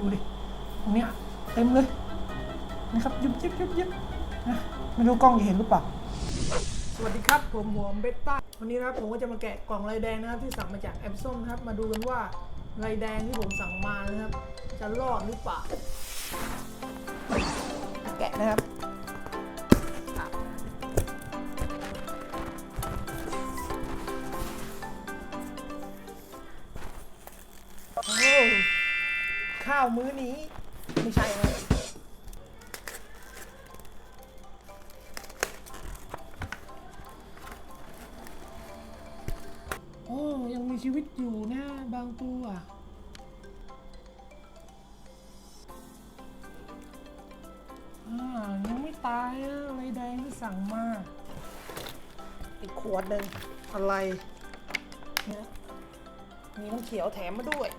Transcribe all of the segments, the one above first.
ดูดิ ตรงเนี้ยเต็มเลยนะครับยิบยิบยิบยิบนะไม่รู้กล้องจะเห็นหรือเปล่า สวัสดีครับ ผมหัวเบต้า วันนี้นะครับผมก็จะมาแกะกล่องลายแดงนะครับที่สั่งมาจากแอปส้มนะครับ มาดูกันว่าลายแดงที่ผมสั่งมานะครับ จะรอดหรือเปล่า แกะนะครับ ข้าวมื้อนี้ ไม่ใช่นะโอ้ยังมีชีวิตอยู่นะบางตัวอ่ายังไม่ตายนะอะไรแดงที่สั่งมา อีกขวดหนึ่งอะไรเนี่ยมีน้ำเขียวแถมมาด้วย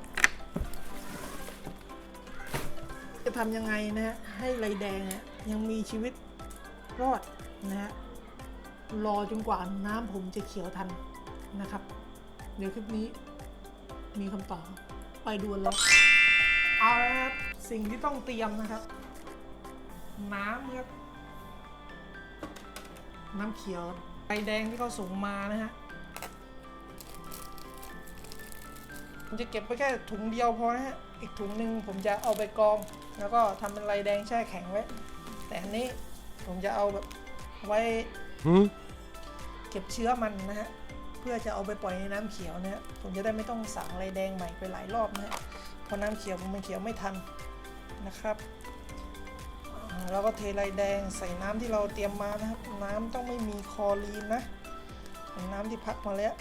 จะทำยังไงนะฮะให้ไรแดงเนี่ยยังมีชีวิตรอดนะฮะรอจนกว่าน้ำผมจะเขียวทันนะครับ เดี๋ยวคลิปนี้มีคำตอบไปดูเลยเอาละครับสิ่งที่ต้องเตรียมนะครับ น้ำครับน้ำเขียวใบแดงที่เขาส่งมานะฮะผมจะเก็บไปแค่ถุงเดียวพอนะฮะ อีกถุงหนึ่งผมจะเอาไปกอง แล้วก็ทำเป็นลายแดงแช่แข็งไว้ แต่อันนี้ผมจะเอาแบบไว้เก็บเชื้อมันนะฮะ เพื่อจะเอาไปปล่อยในน้ำเขียวนะฮะ ผมจะได้ไม่ต้องสั่งอะไรแดงใหม่ไปหลายรอบนะฮะเพราะน้ำเขียวมันเขียวไม่ทันนะครับอ่าแล้วก็เทไรแดงใส่น้ำที่เราเตรียมมานะครับ น้ำต้องไม่มีคลอรีนนะเป็นน้ำที่พักมาแล้ว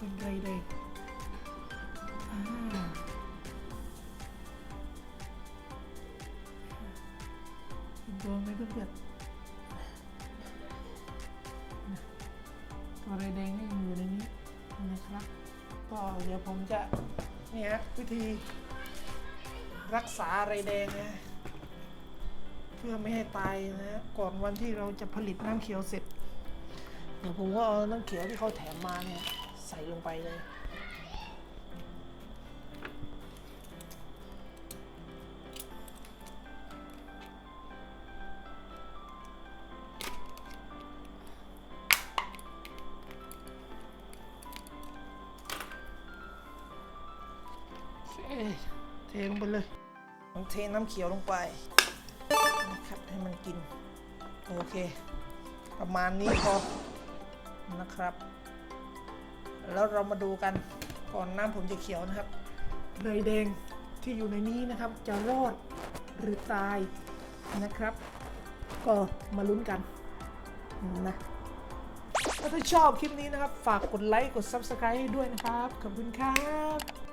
เป็นไรแดงอ่าโดนไหมเพื่อนๆตัวไรแดงนี่อยู่ในนี้นะครับ ก็เดี๋ยวผมจะนี่ฮะวิธีรักษาไรแดงนะเพื่อไม่ให้ตายนะก่อนวันที่เราจะผลิตน้ำเขียวเสร็จ เดี๋ยวผมก็เอาน้ำเขียวที่เขาแถมมาเนี่ย ใส่ลงไปเลยเอ้ยเทลงไปเลยลองเทน้ำเขียวลงไปนะครับให้มันกิน โอเค ประมาณนี้พอนะครับ แล้วเรามาดูกันก่อนน้ำผมจะเขียวนะครับในแดงที่อยู่ในนี้นะครับจะรอดหรือตายนะครับ ก็มาลุ้นกันนะถ้าชอบคลิปนี้นะครับ ฝากกดไลค์ กด Subscribe ให้ด้วยนะครับ ขอบคุณครับ